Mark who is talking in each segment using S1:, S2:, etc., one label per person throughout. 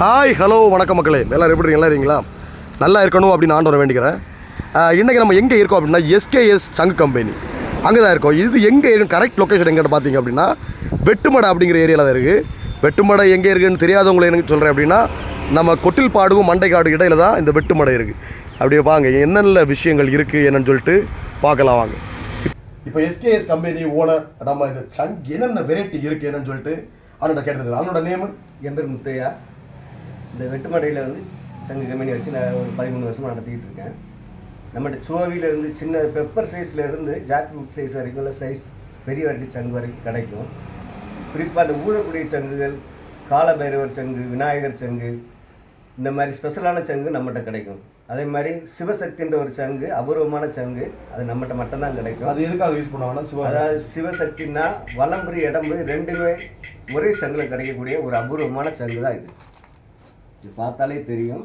S1: Hi hello வணக்கம் மக்களே. எல்லோரும் எப்படி நல்லா இருக்கீங்களா? நல்லா இருக்கணும் அப்படின்னு ஆண்டவரை வேண்டிக்கிறேன். இன்றைக்கி நம்ம எங்கே இருக்கோம் அப்படின்னா எஸ்கேஎஸ் சங்கு கம்பெனி. அங்கே தான் இருக்கோம். இது எங்கே இருக்கு? கரெக்ட் லொக்கேஷன் எங்கிட்ட பார்த்தீங்க அப்படின்னா வெட்டுமடை அப்படிங்கிற ஏரியாவில் தான் இருக்குது வெட்டுமடை எங்கே இருக்குன்னு தெரியாதவங்களை எனக்கு சொல்கிறேன் அப்படின்னா நம்ம கொட்டில்பாடுவும் மண்டைக்காடு இடையில தான் இந்த வெட்டுமடை இருக்குது அப்படியே வாங்க என்னென்ன விஷயங்கள் இருக்குது என்னன்னு சொல்லிட்டு பார்க்கலாம் வாங்க. இப்போ எஸ்கேஎஸ் கம்பெனி ஓனர் நம்ம இந்த சங் என்னென்ன வெரைட்டி இருக்குது என்னன்னு சொல்லிட்டு அவனோட கேட்டது அவனோட நேமு
S2: என் பேர் முத்தையா. இந்த வெட்டுமடையில் வந்து சங்கு கம்பெனி வச்சு நான் ஒரு பதிமூணு வருஷமாக நடத்திக்கிட்டு இருக்கேன். நம்மகிட்ட சோவில இருந்து சின்ன பெப்பர் சைஸ்ல இருந்து ஜாக் ஃப்ரூட் சைஸ் வரைக்கும் உள்ள சைஸ் பெரிய வரட்டி சங்கு வரைக்கும் கிடைக்கும். குறிப்பாக அந்த ஊழக்கூடிய சங்குகள் காலபைரவர் சங்கு விநாயகர் சங்கு இந்த மாதிரி ஸ்பெஷலான சங்கு நம்மகிட்ட கிடைக்கும். அதே மாதிரி சிவசக்தின்ற ஒரு சங்கு அபூர்வமான சங்கு அது நம்மகிட்ட மட்டும்தான் கிடைக்கும்.
S1: அது எதுக்காக யூஸ் பண்ணுவாங்கன்னா சிவா
S2: அதாவது சிவசக்தின்னா வலம்புரி இடம்புரி ரெண்டுமே ஒரே சங்குல கிடைக்கக்கூடிய ஒரு அபூர்வமான சங்கு தான் இது. இது பார்த்தாலே தெரியும்.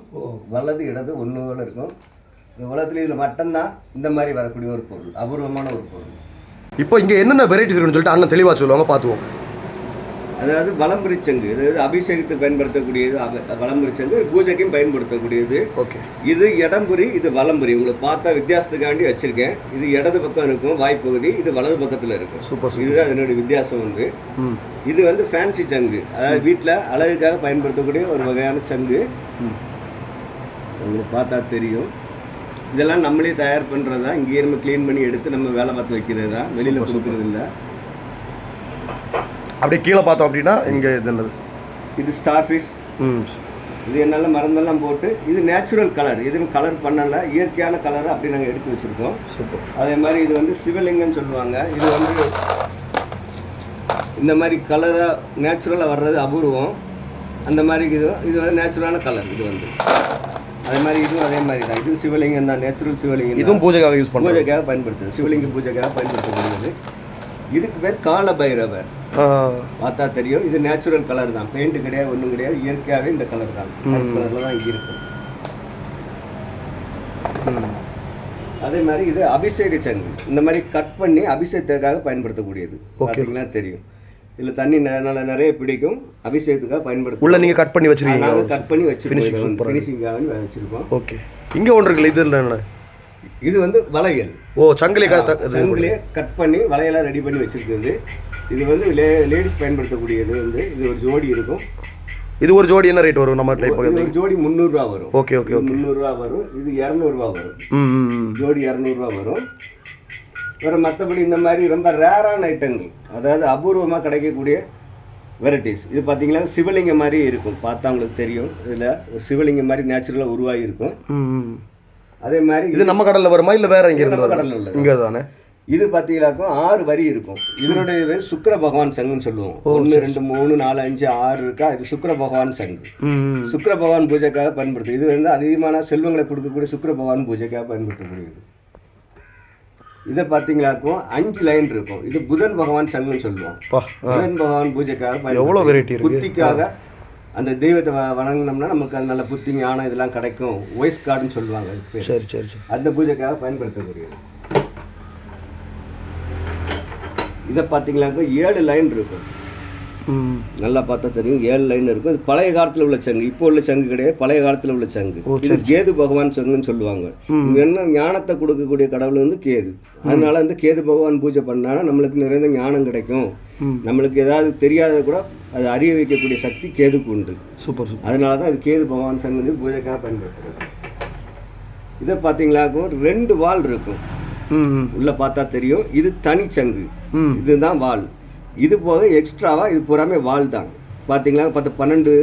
S2: வலது இடது ஒன்று போல இருக்கும். இந்த உலகத்துல இதில் மட்டும்தான் இந்த மாதிரி வரக்கூடிய ஒரு பொருள் அபூர்வமான ஒரு பொருள்.
S1: இப்போ இங்கே என்னென்ன வெரைட்டிஸ் இருக்குன்னு சொல்லிட்டு அண்ணன் தெளிவாக சொல்லுவாங்க பார்த்துவோம்
S2: அதாவது வலம்புரி சங்கு அதாவது அபிஷேகத்துக்கு பயன்படுத்தக்கூடியது அப- வலம்புரி சங்கு பூஜைக்கும் பயன்படுத்தக்கூடியது.
S1: ஓகே.
S2: இது இடம்புரி இது வலம்புரி உங்களுக்கு பார்த்தா வித்தியாசத்துக்காண்டி வச்சிருக்கேன். இது இடது பக்கம் இருக்கும் வாய்ப்பகுதி இது வலது பக்கத்தில் இருக்கும்.
S1: சூப்பர்
S2: இதுதான் இதனுடைய வித்தியாசம் வந்து. இது வந்து ஃபேன்சி சங்கு. அதாவது வீட்டில் அழகுக்காக பயன்படுத்தக்கூடிய ஒரு வகையான சங்கு. உங்களுக்கு பார்த்தா தெரியும். இதெல்லாம் நம்மளே தயார் பண்ணுறது தான் இங்கேயே நம்ம க்ளீன் பண்ணி எடுத்து நம்ம வேலை பார்த்து வைக்கிறது? தான் வெளியில். கொடுக்குறது இல்லை
S1: அப்படியே கீழே பார்த்தோம் அப்படின்னா இங்கே இது என்னது
S2: இது ஸ்டார் ஃபிஷ்
S1: ம்.
S2: இது என்னால் மருந்தெல்லாம் போட்டு இது நேச்சுரல் கலர் இதுவும் கலர் பண்ணலை. இயற்கையான கலரை அப்படி நாங்கள் எடுத்து வச்சுருக்கோம்.
S1: சூப்பர்.
S2: அதே மாதிரி இது வந்து சிவலிங்கம்னு சொல்லுவாங்க. இது வந்து இந்த மாதிரி கலராக நேச்சுரலாக வர்றது அபூர்வம். அந்த மாதிரி இது இது வந்து நேச்சுரலான கலர் இது வந்து. அதே மாதிரி இதுவும் அதே மாதிரி தான். இது சிவலிங்கம் தான். நேச்சுரல் சிவலிங்கம்
S1: இதுவும் பூஜைக்காக யூஸ்
S2: பூஜைக்காக பயன்படுத்துது சிவலிங்க பூஜைக்காக பயன்படுத்தக்கூடியது. இதுக்கு பேர் கால பைரவர் பார்த்தா தெரியும். இது நேச்சுரல் கலர் தான். பெயிண்ட் கிடையாது ஒன்றும் கிடையாது. இயற்கையாகவே இந்த கலர் தான். கலரில் தான் இருக்கும் அதே மாதிரி இது அபிஷேக சங்கு. இந்த மாதிரி கட் பண்ணி அபிஷேகத்துக்காக பயன்படுத்தக்கூடியது. பார்த்தீங்கன்னா தெரியும். இதில் தண்ணி நல்லா நிறைய பிடிக்கும். அபிஷேகத்துக்காக பயன்படுத்தும்
S1: உள்ள நீங்கள் கட் பண்ணி வச்சிருக்கீங்க
S2: கட் பண்ணி
S1: இருக்கு.
S2: ஃபினிஷிங்காக வச்சிருக்கோம்.
S1: ஓகே. இங்கே ஒன்று இருக்குல்ல இது என்ன?
S2: இது வந்து வளையல்.
S1: ஓ சங்கிலி
S2: சங்கிலியே கட் பண்ணி வளையலாம் ரெடி பண்ணி வச்சிருக்கிறது. இது வந்து லே லேடிஸ் பயன்படுத்தக்கூடியது வந்து. இது ஒரு ஜோடி இருக்கும்.
S1: இது ஒரு ஜோடி என்ன ரேட் வரும் நம்ம டைப்
S2: ஒரு ஜோடி முந்நூறுரூவா வரும்.
S1: ஓகே ஓகே
S2: முந்நூறுரூவா வரும். இது இரநூறுவா வரும். ஜோடி இரநூறுவா வரும். வேறு மற்றபடி இந்த மாதிரி ரொம்ப ரேரான ஐட்டங்கள் அதாவது அபூர்வமாக கிடைக்கக்கூடிய வெரைட்டிஸ் இது பார்த்தீங்கன்னா சிவலிங்கம் மாதிரி இருக்கும். பார்த்தா உங்களுக்கு தெரியும். இதில் ஒரு சிவலிங்கம் மாதிரி நேச்சுரலாக உருவாகி இருக்கும். அதே மாதிரி
S1: இது நம்ம கடல்ல வருமா இல்லை வேற எங்க இருந்து
S2: கடல்ல உள்ளது.
S1: இங்கே தானே
S2: இது பார்த்தீங்கன்னாக்கும் ஆறு வரி இருக்கும். இதனுடைய பேர் சுக்கிர பகவான் சங்குன்னு சொல்லுவோம். ஒன்று ரெண்டு மூணு நாலு அஞ்சு ஆறு இருக்கா? இது சுக்கிர பகவான் சங்கு. சுக்கிர பகவான் பூஜைக்காக பயன்படுத்து இது வந்து அதிகமான செல்வங்களை கொடுக்கக்கூடிய சுக்கிர பகவான் பூஜைக்காக பயன்படுத்தக்கூடியது. இதை பார்த்தீங்களாக்கும் அஞ்சு லைன் இருக்கும். இது புதன் பகவான் சங்குன்னு சொல்லுவோம். புதன் பகவான் பூஜைக்காக
S1: எவ்வளோ வெரைட்டி
S2: புத்திக்காக அந்த தெய்வத்தை வணங்குனோம்னா நமக்கு அது நல்ல புத்தி ஞானம் இதெல்லாம் கிடைக்கும். ஒய்ஸ் கார்டுன்னு சொல்லுவாங்க.
S1: சரி சரி சரி.
S2: அந்த பூஜைக்காக பயன்படுத்தக்கூடியது. இதை பார்த்தீங்களாக்க ஏழு லைன் இருக்கும். நல்லா பார்த்தா தெரியும். ஏழு லைன் இருக்கும். இது பழைய காலத்தில் உள்ள சங்கு. இப்போ உள்ள சங்கு கிடையாது. பழைய காலத்தில் உள்ள சங்கு. இது கேது பகவான் சங்குன்னு சொல்லுவாங்க. என்ன ஞானத்தை கொடுக்கக்கூடிய கடவுள் வந்து கேது. அதனால வந்து கேது பகவான் பூஜை பண்ணானா நம்மளுக்கு நிறைந்த ஞானம் கிடைக்கும். நம்மளுக்கு ஏதாவது தெரியாத கூட அது அறிய வைக்கக்கூடிய சக்தி கேதுக்கு உண்டு.
S1: Super super.
S2: அதனால தான் அது கேது பகவான் சங்கு பூஜைக்காக பயன்படுத்துறது. இதை பார்த்தீங்களாக்கும் ரெண்டு வால் இருக்கும். உள்ள பார்த்தா தெரியும். இது தனிச்சங்கு இதுதான் வால். இது போக எக்ஸ்ட்ராவாக இது பூராமே வால் தான். பார்த்தீங்களா பத்து பன்னெண்டு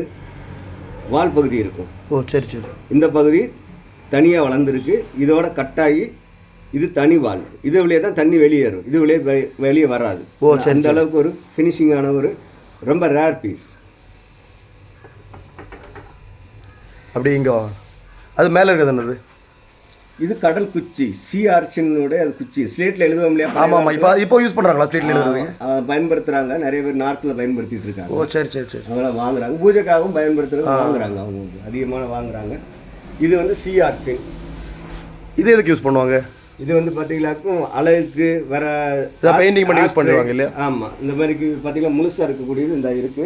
S2: வால் பகுதி இருக்கும்.
S1: ஓ சரி சரி.
S2: இந்த பகுதி தனியாக வளர்ந்துருக்கு. இதோட கட்டாயி இது தனி வால். இது வழியே தான் தண்ணி வெளியேறும் இது வழியே வெளியே வராது.
S1: ஓ,
S2: அந்த அளவுக்கு ஒரு ஃபினிஷிங்கான ஒரு ரொம்ப ரேர் பீஸ்
S1: அப்படி இங்கே வா. அது மேலே இருக்கிறது என்னது?
S2: இது கடல் குச்சி. சி ஆர்ச்சினுடைய அது குச்சி. ஸ்லேட்டில் எழுதுவோம் இல்லையா
S1: ஆமாம் ஆமாம் இப்போ இப்போ யூஸ் பண்ணுறாங்களா ஸ்ட்ரீட்ல எழுதுறதுக்கு
S2: ஆ, பயன்படுத்துறாங்க. நிறைய பேர் நார்த்தில் பயன்படுத்திட்டு இருக்காங்க.
S1: ஓ சரி சரி சரி.
S2: அவங்களாம் வாங்குறாங்க. பூஜைக்காகவும் பயன்படுத்துறது வாங்குறாங்க அவங்க வந்து அதிகமான வாங்குறாங்க. இது வந்து சி ஆர்ச்சின்
S1: இது எதுக்கு யூஸ் பண்ணுவாங்க?
S2: இது வந்து பார்த்தீங்கன்னாக்கும் அழகுக்கு வேற
S1: painting பண்ணி use பண்ணுவாங்க இல்லையா?
S2: ஆமாம் இந்த மாதிரி பார்த்தீங்கன்னா முழுசாக இருக்கக்கூடியது இந்த இருக்கு.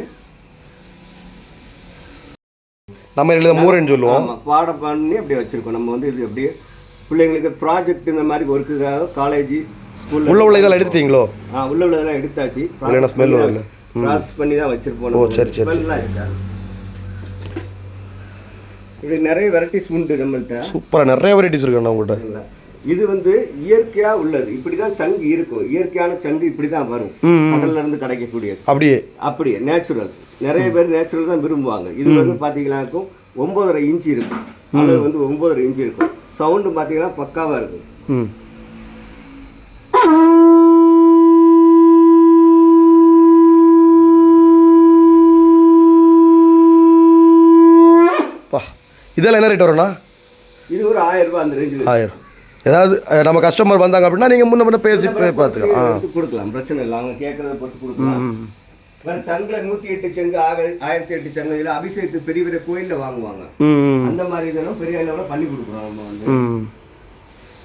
S1: நம்ம எழுத மூரன்னு சொல்லுவோம்.
S2: பாடம் பண்ணி அப்படியே வச்சுருக்கோம். நம்ம வந்து இது அப்படியே பிள்ளைங்களுக்கு ப்ராஜெக்ட் இந்த மாதிரி ஒர்க்குக்காக காலேஜ் ஸ்கூலில்
S1: உள்ள உள்ள இதெல்லாம் எடுத்துட்டீங்களோ?
S2: ஆ உள்ள உள்ளதெல்லாம் எடுத்தாச்சு.
S1: இல்லைன்னா.
S2: ப்ராசஸ் பண்ணி தான் வச்சிருப்போம்
S1: ஓ. சரி, சரி,
S2: இருக்காது. இப்படி நிறைய வெரைட்டிஸ் உண்டு நம்மள்ட்ட.
S1: சூப்பராக நிறைய வெரைட்டிஸ் இருக்குண்ணா உங்கள்கிட்ட?
S2: இது வந்து இயற்கையா உள்ளது. இப்படிதான் சங்கு இருக்கும். இயற்கையான சங்கு இப்படிதான் வரும். கடல்ல இருந்து கிடைக்கக்கூடியது.
S1: அப்படியே.
S2: அப்படியே நேச்சுரல் நிறைய பேர் நேச்சுரல் தான் விரும்புவாங்க. இது வந்து பாத்தீங்கன்னாக்கும் ஒன்பதரை இன்ச்சு இருக்கும். அளவு வந்து ஒன்பதரை இன்ச்சு இருக்கும். சவுண்டு பாத்தீங்கன்னா பக்காவா இருக்கும்.
S1: ம். பா இதெல்லாம் என்ன ரேட் வரும்ண்ணா?
S2: இது ஒரு ஆயிரம் ரூபாய் அந்த ரேஞ்சில்
S1: ஆயிரம். ஏதாவது நம்ம கஸ்டமர் வந்தாங்க அப்படின்னா நீங்கள் முன்ன முன்ன பேசி பார்த்துக்கலாம்.
S2: கொடுக்கலாம். பிரச்சனை இல்லை. அவங்க கேட்கறத பொறுத்து கொடுக்கலாம். வேற சங்குல நூத்தி எட்டு செங்கு ஆயிர- ஆயிரத்தி எட்டு செங்கு இதுல அபிஷேகத்துக்கு பெரிய பெரிய கோயில்ல வாங்குவாங்க. அந்த மாதிரி இதெல்லாம் பெரிய அளவில் பண்ணி கொடுக்குறோம் நம்ம வந்து.
S1: ம்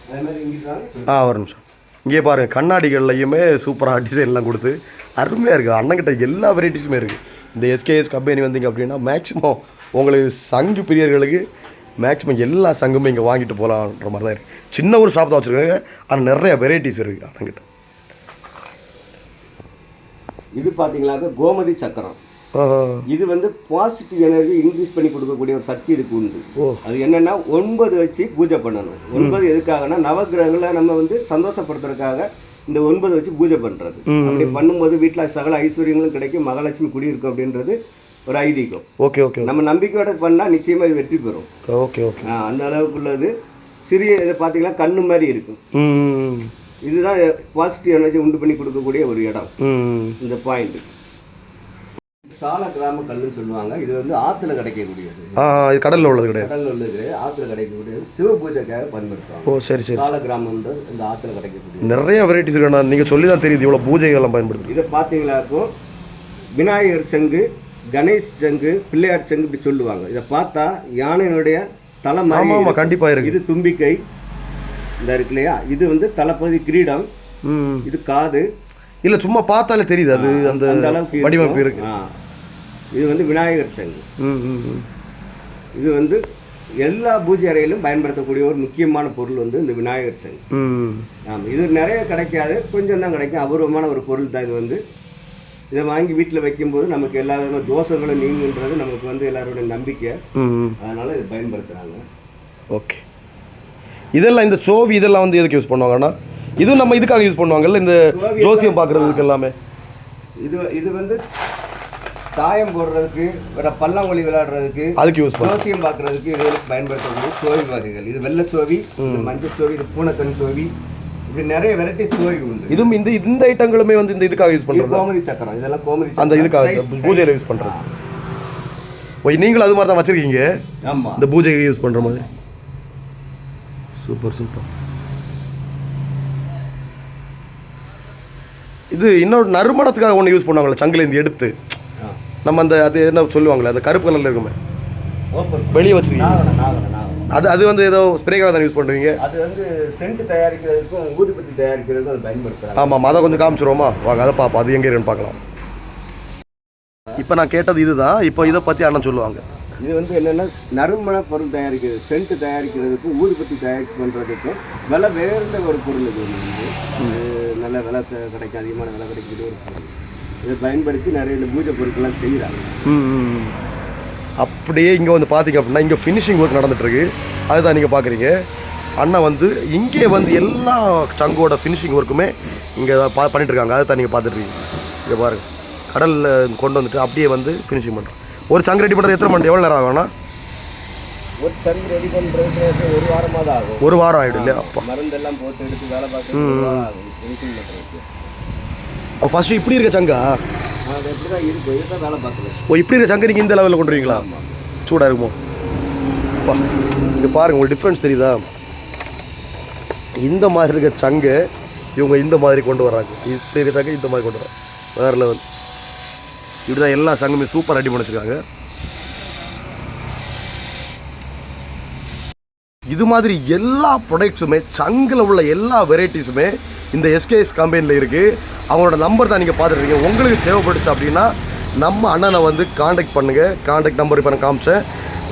S2: அதே மாதிரி இங்கிட்டு
S1: ஆ ஒரு நிமிஷம். இங்கே பாருங்க கண்ணாடிகள்லையுமே சூப்பராக டிசைன்லாம் கொடுத்து அருமையாக இருக்குது அண்ணங்கிட்ட எல்லா வெரைட்டிஸுமே இருக்குது இந்த எஸ்கேஎஸ் கம்பெனி வந்தீங்க அப்படின்னா மேக்ஸிமம் உங்களுக்கு சங்கு பிரியர்களுக்கு மேக்ஸிமம் எல்லா சங்குமே இங்கே வாங்கிட்டு போகலான்ற மாதிரி தான் இருக்குது சின்ன ஒரு ஷாப் தான் வச்சுருக்காங்க. ஆனால் நிறைய வெரைட்டிஸ் இருக்குது அண்ணங்கிட்ட
S2: இது பாத்தீங்கன்னாக்க கோமதி சக்கரம். இது வந்து பாசிட்டிவ் எனர்ஜி இன்க்ரீஸ் பண்ணி கொடுக்கக்கூடிய ஒரு சக்தி இதுக்கு உண்டு. அது என்னன்னா ஒன்பது வச்சு பூஜை பண்ணணும். ஒன்பது எதுக்காகனா நவக்கிரகங்களை நம்ம வந்து சந்தோஷப்படுத்துறதுக்காக இந்த ஒன்பது வச்சு பூஜை பண்றது. அப்படி பண்ணும்போது வீட்டுல சகல ஐஸ்வர்யங்களும் கிடைக்கும் மகாலட்சுமி குடியிருக்கும் அப்படின்றது ஒரு ஐதீகம்.
S1: Okay okay.
S2: நம்ம நம்பிக்கையோட பண்ணா நிச்சயமா இது வெற்றி பெறும்.
S1: Okay okay.
S2: அந்த அளவுக்கு உள்ளது சிறிய இதை பார்த்தீங்கன்னா கண்ணு மாதிரி இருக்கும். இதுதான் பாசிட்டிவ் எனர்ஜி உண்டு பண்ணி கொடுக்கக்கூடிய ஒரு இடம். இந்த பாயிண்ட் சால கிராம கல்லுன்னு சொல்லுவாங்க. இது வந்து ஆத்துல கிடைக்கக்கூடியது.
S1: இது கடலில் உள்ளது கிடையாது.
S2: கடல்ல உள்ளது ஆத்துல கிடைக்கக்கூடியது. சிவ பூஜைக்காக பயன்படுத்துவாங்க.
S1: ஓ சரி சரி.
S2: சால கிராமம்ன்றது இந்த ஆத்துல கிடைக்கக்கூடியது.
S1: நிறைய வெரைட்டிஸ் இருக்குண்ணா நீங்கள் சொல்லி தான் தெரியுது இவ்வளோ பூஜைகள்லாம் பயன்படுத்துது
S2: இதை பார்த்தீங்களாக்கும் விநாயகர் சங்கு கணேஷ் சங்கு பிள்ளையார் சங்கு இப்படி சொல்லுவாங்க. இதை பார்த்தா யானையினுடைய தலை மாதிரி.
S1: கண்டிப்பாக இருக்கு.
S2: இது தும்பிக்கை. இந்த இருக்கு இல்லையா? இது வந்து தலைப்பகுதி கிரீடம். இது காது.
S1: இல்லை சும்மா பார்த்தாலே தெரியுது. அது அந்த
S2: அந்த அளவுக்கு
S1: வடிவமைப்பு. இருக்கு.
S2: இது வந்து விநாயகர் சங்கு. இது வந்து எல்லா பூஜை அறையிலும் பயன்படுத்தக்கூடிய ஒரு முக்கியமான பொருள் வந்து இந்த விநாயகர் சங்கு. ஆமாம் இது நிறைய கிடைக்காது. கொஞ்சம் தான் கிடைக்கும். அபூர்வமான ஒரு பொருள் தான் இது வந்து. இதை வாங்கி வீட்டில் வைக்கும்போது நமக்கு எல்லா விதமான தோஷங்களும் நீங்குன்றது நமக்கு வந்து எல்லாரோட நம்பிக்கை. அதனால இதை பயன்படுத்துகிறாங்க
S1: ஓகே. இதெல்லாம் இந்த சோவி இதெல்லாம் வந்து எதுக்கு யூஸ் பண்ணுவாங்கன்னா இதுவும் நம்ம இதுக்காக யூஸ் பண்ணுவாங்கல்ல இந்த ஜோசியம் பார்க்குறதுக்கு எல்லாமே.
S2: இது இது வந்து தாயம் போடுறதுக்கு வேற பல்லாங்குழி விளையாடுறதுக்கு
S1: அதுக்கு யூஸ்
S2: ஜோசியம் பார்க்கறதுக்கு இதுகளுக்கு பயன்படுத்தக்கூடிய சோவி வகைகள். இது வெள்ளை சோவி இது மஞ்சள் சோவி இது பூனைக்கண் சோவி. இப்படி நிறைய வெரைட்டிஸ் சோவி உண்டு.
S1: இதுவும் இந்த இந்த ஐட்டங்களுமே வந்து இந்த இதுக்காக யூஸ்
S2: இது
S1: பண்ணுறது
S2: கோமதி சக்கரம். இதெல்லாம் கோமதி
S1: அந்த. இதுக்காக பூஜையில் யூஸ் பண்ணுறது ஓ நீங்களும் அது மாதிரி தான் வச்சுருக்கீங்க?
S2: ஆமா.
S1: இந்த பூஜைக்கு யூஸ் பண்ணுற மாதிரி. Super super. இது இன்னொரு நறுமணத்துக்காக ஒன்று யூஸ் பண்ணுவாங்கல்ல சங்கிலேருந்து எடுத்து. நம்ம அந்த அது என்ன சொல்லுவாங்களே அந்த கருப்பு கலரில் இருக்குமே. வெளியே வச்சுருக்கீங்க. அது அது வந்து ஏதோ ஸ்ப்ரேக்காக தான் யூஸ் பண்ணுறீங்க
S2: அது வந்து சென்ட் தயாரிக்கிறதுக்கும் ஊதுபத்தி தயாரிக்கிறதுக்கும் அது பயன்படுத்துறாங்க.
S1: ஆமாம் அதை கொஞ்சம் காமிச்சிருவோமா? வாங்க அதை பார்ப்போம். அது எங்கே இருக்குன்னு பார்க்கலாம். இப்போ நான் கேட்டது இதுதான். இப்போ இதை பற்றி அண்ணன் சொல்லுவாங்க.
S2: இது வந்து என்னென்னா நறுமண பொருள் தயாரிக்கிறது சென்ட் தயாரிக்கிறதுக்கும் ஊதுபத்தி தயாரிப்பு பண்ணுறதுக்கும் விலை வேர்ந்த ஒரு பொருள் இது வந்து. நல்ல விலை கிடைக்கும் அதிகமான விலை கிடைக்கிற ஒரு பொருள். இதை பயன்படுத்தி நிறைய இந்த பூஜை பொருட்கள்லாம் செய்கிறாங்க.
S1: ம், அப்படியே இங்கே வந்து பார்த்தீங்க அப்படின்னா இங்கே ஃபினிஷிங் ஒர்க் நடந்துட்டுருக்கு. அதுதான் நீங்கள் பார்க்குறீங்க அண்ணா வந்து இங்கே வந்து எல்லா சங்கோட ஃபினிஷிங் ஒர்க்குமே இங்கே பா பண்ணிட்டு இருக்காங்க அதை தான் நீங்கள் பார்த்துட்ருக்கீங்க இங்கே பாருங்கள் கடலில் கொண்டு வந்துட்டு அப்படியே வந்து ஃபினிஷிங் பண்ணுறோம் ஒரு சங்கு ரெடி பண்ணுறது எத்தனை மணி எவ்வளோ நேரம் ஆகும்னா?
S2: ஒரு சங்கு ரெடி ஒரு வாரமாக தான் ஆகும்.
S1: ஒரு வாரம் ஆகிடும் இல்லையா? அப்பா.
S2: மருந்தெல்லாம் போட்டு எடுத்து வேலை பண்ணுறதுக்கு
S1: ஃபஸ்ட்டு இப்படி இருக்க சங்கா ஓ இப்படி இருக்க சங்கு நீங்கள் இந்த லெவலில் கொண்டு வரீங்களா சூடாக இருக்குமோ? அப்பா இது பாருங்க உங்களுக்கு டிஃப்ரென்ஸ் தெரியுதா? இந்த மாதிரி இருக்க சங்கு இவங்க இந்த மாதிரி கொண்டு வர்றாங்க. இது இருக்க சங்கு இந்த மாதிரி கொண்டு வராங்க வேறு லெவல் இப்படி தான் எல்லா சங்குமே சூப்பர் ரெடி பண்ணிச்சிருக்காங்க இது மாதிரி எல்லா ப்ரொடக்ட்ஸுமே சங்கில் உள்ள எல்லா வெரைட்டிஸுமே இந்த எஸ்கேஎஸ் கம்பெனியில் இருக்குது அவங்களோட நம்பர் தான் நீங்கள் பார்த்துருக்கீங்க. உங்களுக்கு தேவைப்படுச்சு அப்படின்னா நம்ம அண்ணனை வந்து காண்டாக்ட் பண்ணுங்கள் காண்டாக்ட் நம்பர் இப்போ நான் காமிச்சேன்.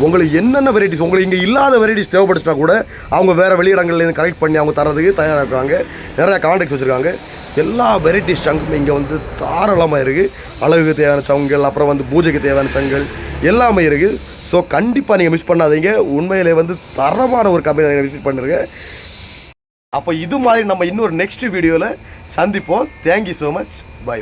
S1: உங்களுக்கு என்னென்ன வெரைட்டிஸ் உங்களுக்கு இங்கே இல்லாத வெரைட்டிஸ் தேவைப்படுச்சுனா கூட அவங்க வேறு வெளியிடங்கள்லேருந்து கலெக்ட் பண்ணி அவங்க தரதுக்கு தயாராக இருக்காங்க. நிறையா காண்டாக்ட் வச்சுருக்காங்க. எல்லா வெரைட்டிஸ் சங்கும் இங்கே வந்து தாராளமாக இருக்குது அழகுக்கு தேவையான சங்குகள் அப்புறம் வந்து பூஜைக்கு தேவையான சங்குகள் எல்லாமே இருக்குது ஸோ கண்டிப்பாக நீங்கள் மிஸ் பண்ணாதீங்க. உண்மையிலே வந்து தரமான ஒரு கம்பெனி நீங்கள் விசிட் பண்ணுறீங்க அப்போ இது மாதிரி நம்ம இன்னொரு நெக்ஸ்ட் வீடியோவில் சந்திப்போம். Thank you so much by